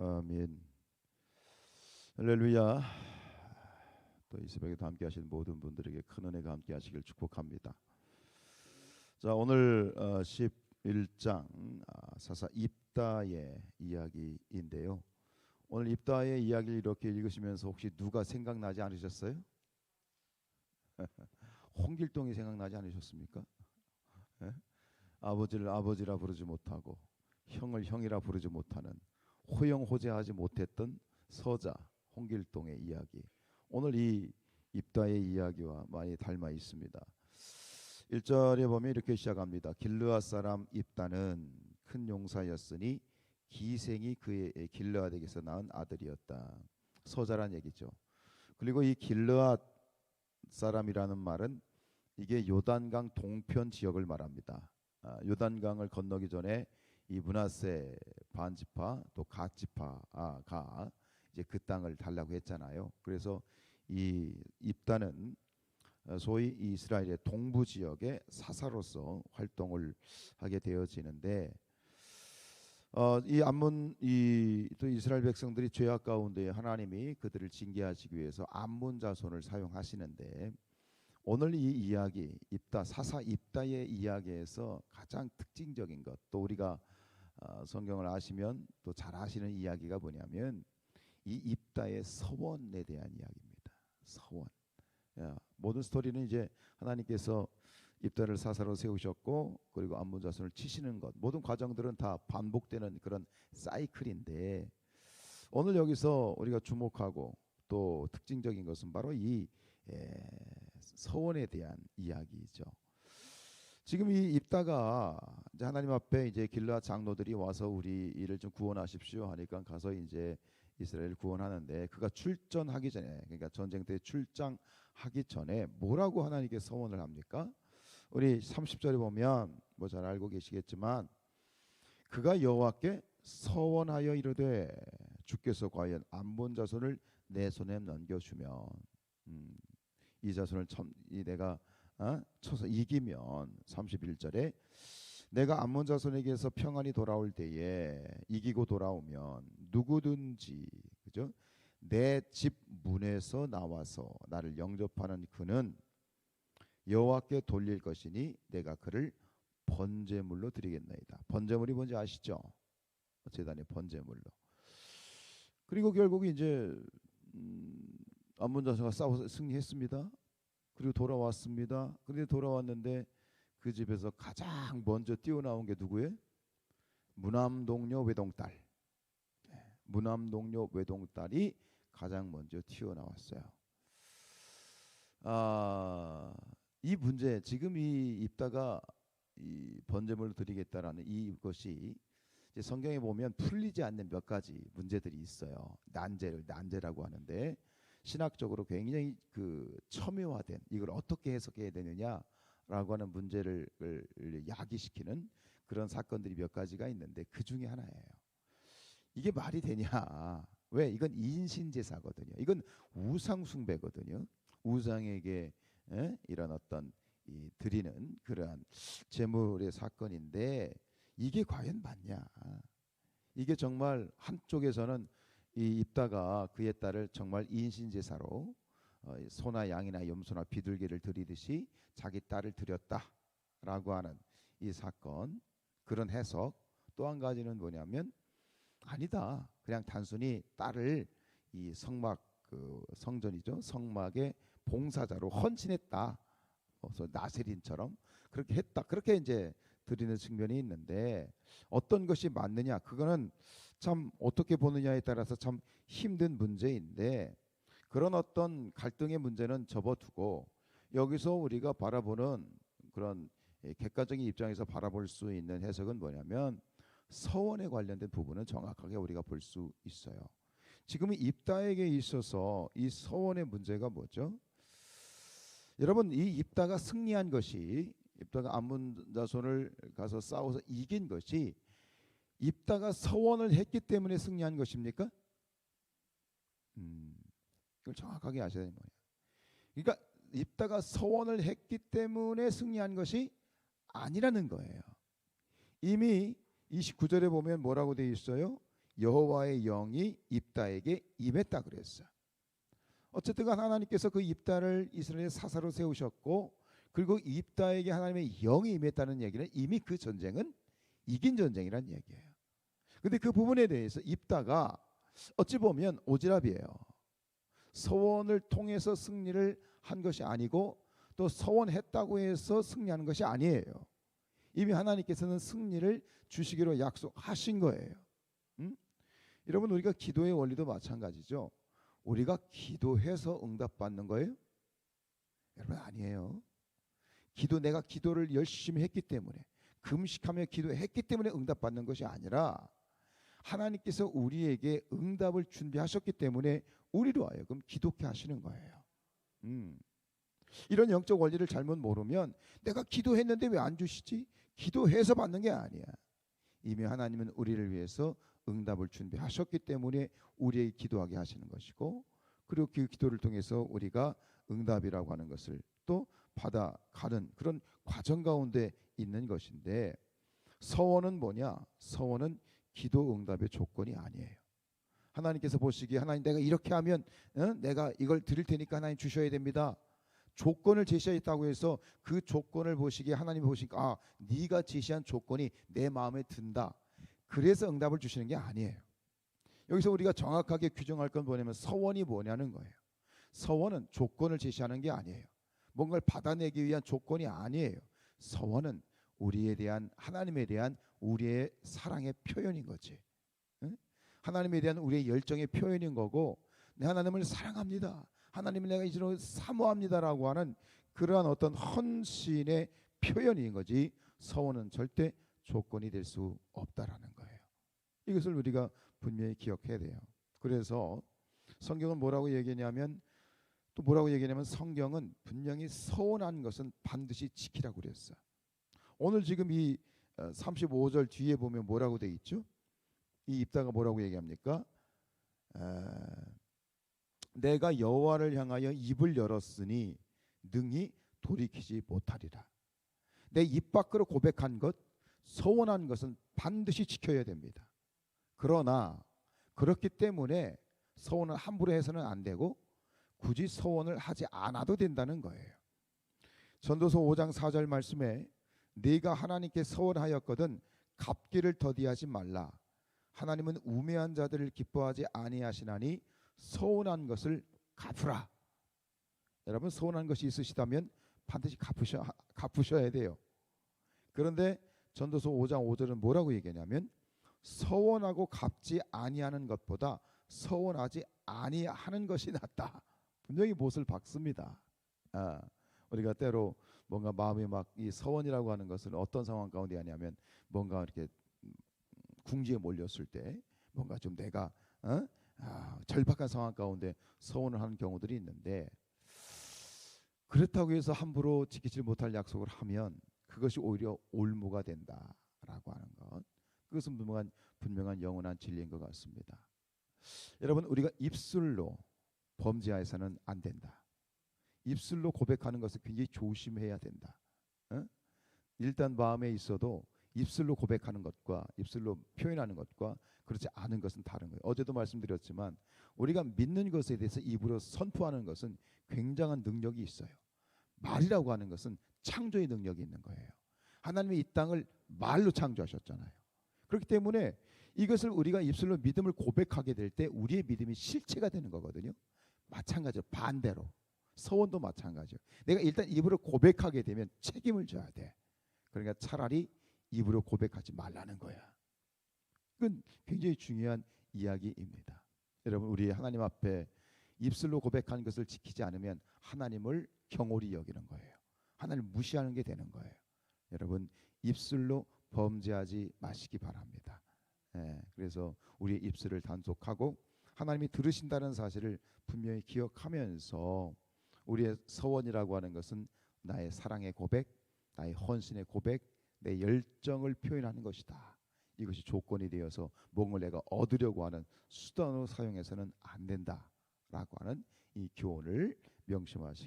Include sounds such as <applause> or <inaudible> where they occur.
아멘. 할렐루야. 또 이 새벽에도 함께 하신 모든 분들에게 큰 은혜가 함께 하시길 축복합니다. 자, 오늘 어, 11장 아, 사사 입다의 이야기인데요. 오늘 입다의 이야기를 이렇게 읽으시면서 혹시 누가 생각나지 않으셨어요? <laughs> 홍길동이 생각나지 않으셨습니까? 예? 아버지를 아버지라 부르지 못하고 형을 형이라 부르지 못하는 호영호재하지 못했던 서자 홍길동의 이야기. 오늘 이 입다의 이야기와 많이 닮아 있습니다. 1절에 보면 이렇게 시작합니다. 길르앗 사람 입다는 큰 용사였으니 기생이 그의 길르앗에게서 낳은 아들이었다. 서자란 얘기죠. 그리고 이 길르앗 사람이라는 말은 이게 요단강 동편 지역을 말합니다. 아, 요단강을 건너기 전에 이 문하세 반지파 또 갓지파가 이제 그 땅을 달라고 했잖아요. 그래서 이 입다는 어, 소위 이스라엘의 동부 지역의 사사로서 활동을 하게 되어지는데 어, 이 암문 이또 이스라엘 백성들이 죄악 가운데 하나님이 그들을 징계하시기 위해서 암문 자손을 사용하시는데 오늘 이 이야기 입다 사사 입다의 이야기에서 가장 특징적인 것 또 우리가 어, 성경을 아시면 또 잘 아시는 이야기가 뭐냐면 이 입다의 서원에 대한 이야기입니다. 서원. 야, 모든 스토리는 이제 하나님께서 입다를 사사로 세우셨고 그리고 안문 자손을 치시는 것 모든 과정들은 다 반복되는 그런 사이클인데 오늘 여기서 우리가 주목하고 또 특징적인 것은 바로 이 에, 서원에 대한 이야기죠. 지금 이 입다가 이제 하나님 앞에 이제 길라 장로들이 와서 우리 이를 좀 구원하십시오 하니까 가서 이제 이스라엘 구원하는데 그가 출전하기 전에 그러니까 전쟁 때 출장하기 전에 뭐라고 하나님께 서원을 합니까? 우리 30절에 보면 뭐 잘 알고 계시겠지만 그가 여호와께 서원하여 이르되 주께서 과연 안본 자손을 내 손에 넘겨주면 음, 이 자손을 참, 이 내가 어? 쳐서 이기면 31절에 내가 암몬 자손에게서 평안이 돌아올 때에 이기고 돌아오면 누구든지 그죠? 내 집 문에서 나와서 나를 영접하는 그는 여호와께 돌릴 것이니 내가 그를 번제물로 드리겠나이다. 번제물이 뭔지 아시죠? 제단의 번제물로. 그리고 결국 이제 음, 암몬 자손과 싸워서 승리했습니다. 그리고 돌아왔습니다. 그런데 돌아왔는데 그 집에서 가장 먼저 뛰어나온 게 누구예요? 무남동녀 외동딸. 네, 무남동녀 외동딸이 가장 먼저 튀어나왔어요. 아, 이 문제 지금 이 입다가 이 번제물을 드리겠다라는 이것이 성경에 보면 풀리지 않는 몇 가지 문제들이 있어요. 난제를 난제라고 하는데 신학적으로 굉장히 그 첨예화된 이걸 어떻게 해석해야 되느냐라고 하는 문제를 야기시키는 그런 사건들이 몇 가지가 있는데 그 중에 하나예요. 이게 말이 되냐? 왜? 이건 인신 제사거든요. 이건 우상 숭배거든요. 우상에게 에? 이런 어떤 이 드리는 그러한 제물의 사건인데 이게 과연 맞냐? 이게 정말 한쪽에서는 이 입다가 그의 딸을 정말 인신 제사로 어, 소나 양이나 염소나 비둘기를 드리듯이 자기 딸을 드렸다라고 하는 이 사건 그런 해석. 또 한 가지는 뭐냐면 아니다. 그냥 단순히 딸을 이 성막 그 성전이죠. 성막의 봉사자로 헌신했다. 그래서 나세린처럼 그렇게 했다. 그렇게 이제 드리는 측면이 있는데 어떤 것이 맞느냐? 그거는 참 어떻게 보느냐에 따라서 참 힘든 문제인데 그런 어떤 갈등의 문제는 접어두고 여기서 우리가 바라보는 그런 객관적인 입장에서 바라볼 수 있는 해석은 뭐냐면 서원에 관련된 부분은 정확하게 우리가 볼 수 있어요. 지금 입다에게 있어서 이 서원의 문제가 뭐죠? 여러분 이 입다가 승리한 것이 입다가 암문 자손을 가서 싸워서 이긴 것이 입다가 서원을 했기 때문에 승리한 것입니까? 음, 이걸 정확하게 아셔야 되는 거예요. 그러니까 입다가 서원을 했기 때문에 승리한 것이 아니라는 거예요. 이미 29절에 보면 뭐라고 되어 있어요? 여호와의 영이 입다에게 임했다 그랬어. 어쨌든 간 하나님께서 그 입다를 이스라엘의 사사로 세우셨고 그리고 입다에게 하나님의 영이 임했다는 얘기는 이미 그 전쟁은 이긴 전쟁이란 얘기예요. 근데 그 부분에 대해서 입다가 어찌 보면 오지랖이에요. 서원을 통해서 승리를 한 것이 아니고 또 서원했다고 해서 승리하는 것이 아니에요. 이미 하나님께서는 승리를 주시기로 약속하신 거예요. 음? 여러분 우리가 기도의 원리도 마찬가지죠. 우리가 기도해서 응답받는 거예요? 여러분 아니에요. 기도 내가 기도를 열심히 했기 때문에 금식하며 기도했기 때문에 응답받는 것이 아니라 하나님께서 우리에게 응답을 준비하셨기 때문에 우리로 하여금 기도케 하시는 거예요. 음. 이런 영적 원리를 잘못 모르면 내가 기도했는데 왜 안 주시지? 기도해서 받는 게 아니야. 이미 하나님은 우리를 위해서 응답을 준비하셨기 때문에 우리에게 기도하게 하시는 것이고 그리고 그 기도를 통해서 우리가 응답이라고 하는 것을 또 받아가는 그런 과정 가운데 있는 것인데 서원은 뭐냐? 서원은 기도 응답의 조건이 아니에요. 하나님께서 보시기에 하나님 내가 이렇게 하면 어? 내가 이걸 드릴 테니까 하나님 주셔야 됩니다. 조건을 제시했다고 해서 그 조건을 보시기에 하나님이 보시니까 아 네가 제시한 조건이 내 마음에 든다. 그래서 응답을 주시는 게 아니에요. 여기서 우리가 정확하게 규정할 건 뭐냐면 서원이 뭐냐는 거예요. 서원은 조건을 제시하는 게 아니에요. 뭔가를 받아내기 위한 조건이 아니에요. 서원은 우리에 대한 하나님에 대한 우리의 사랑의 표현인 거지. 응? 하나님에 대한 우리의 열정의 표현인 거고 내 하나님을 사랑합니다. 하나님을 내가 이제로 사모합니다라고 하는 그러한 어떤 헌신의 표현인 거지. 서원은 절대 조건이 될 수 없다라는 거예요. 이것을 우리가 분명히 기억해야 돼요. 그래서 성경은 뭐라고 얘기냐면 또 뭐라고 얘기냐면 성경은 분명히 서원한 것은 반드시 지키라고 그랬어. 오늘 지금 이 35절 어, 뒤에 보면 뭐라고 돼 있죠? 이 입다가 뭐라고 얘기합니까? 내가 여호와를 향하여 입을 열었으니 능히 돌이키지 못하리라. 내 입 밖으로 고백한 것, 서원한 것은 반드시 지켜야 됩니다. 그러나 그렇기 때문에 서원을 함부로 해서는 안 되고 굳이 서원을 하지 않아도 된다는 거예요. 전도서 5장 4절 말씀에 네가 하나님께 서원하였거든 갚기를 더디하지 말라. 하나님은 우매한 자들을 기뻐하지 아니하시나니 서운한 것을 갚으라. 여러분 서운한 것이 있으시다면 반드시 갚으셔 갚으셔야 돼요. 그런데 전도서 5장 5절은 뭐라고 얘기하냐면 서원하고 갚지 아니하는 것보다 서원하지 아니하는 것이 낫다. 분명히 못을 박습니다. 아, 우리가 때로 뭔가 마음이 막 이 서원이라고 하는 것은 어떤 상황 가운데 하냐면 뭔가 이렇게 궁지에 몰렸을 때 뭔가 좀 내가 어? 아, 절박한 상황 가운데 서원을 하는 경우들이 있는데 그렇다고 해서 함부로 지키지 못할 약속을 하면 그것이 오히려 올무가 된다라고 하는 것 그것은 분명한 분명한 영원한 진리인 것 같습니다. 여러분 우리가 입술로 범죄해서는 안 된다. 입술로 고백하는 것을 굉장히 조심해야 된다. 어? 일단 마음에 있어도 입술로 고백하는 것과 입술로 표현하는 것과 그렇지 않은 것은 다른 거예요. 어제도 말씀드렸지만 우리가 믿는 것에 대해서 입으로 선포하는 것은 굉장한 능력이 있어요. 말이라고 하는 것은 창조의 능력이 있는 거예요. 하나님이 이 땅을 말로 창조하셨잖아요. 그렇기 때문에 이것을 우리가 입술로 믿음을 고백하게 될 때 우리의 믿음이 실체가 되는 거거든요. 마찬가지로 반대로 서원도 마찬가지예요. 내가 일단 입으로 고백하게 되면 책임을 져야 돼. 그러니까 차라리 입으로 고백하지 말라는 거야. 그건 굉장히 중요한 이야기입니다. 여러분 우리 하나님 앞에 입술로 고백한 것을 지키지 않으면 하나님을 경홀히 여기는 거예요. 하나님 무시하는 게 되는 거예요. 여러분 입술로 범죄하지 마시기 바랍니다. 예, 그래서 우리의 입술을 단속하고 하나님이 들으신다는 사실을 분명히 기억하면서 우리의 서원이라고 하는 것은 나의 사랑의 고백, 나의 헌신의 고백, 내 열정을 표현하는 것이다. 이것이 조건이 되어서 뭔가 내가 얻으려고 하는 수단으로 사용해서는 안 된다라고 하는 이 교훈을 명심하시기